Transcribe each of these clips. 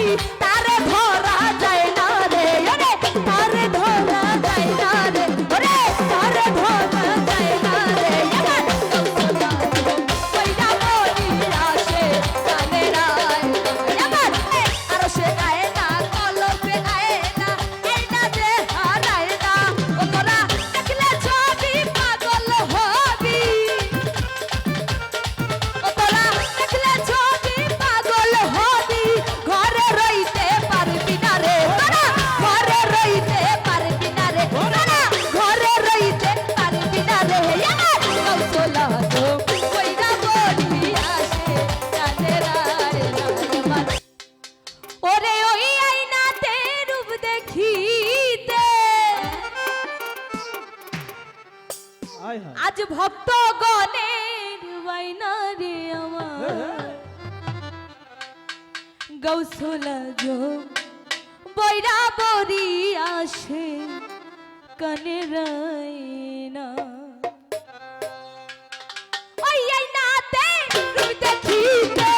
Bye. হায় হায়। আজ ভক্ত গণের বাইনা রে আমার। গৌসলা যো বৈরা বরি আসে কানে রাইনা। ওই আইনাতে রূপ দেখিতে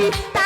Bye.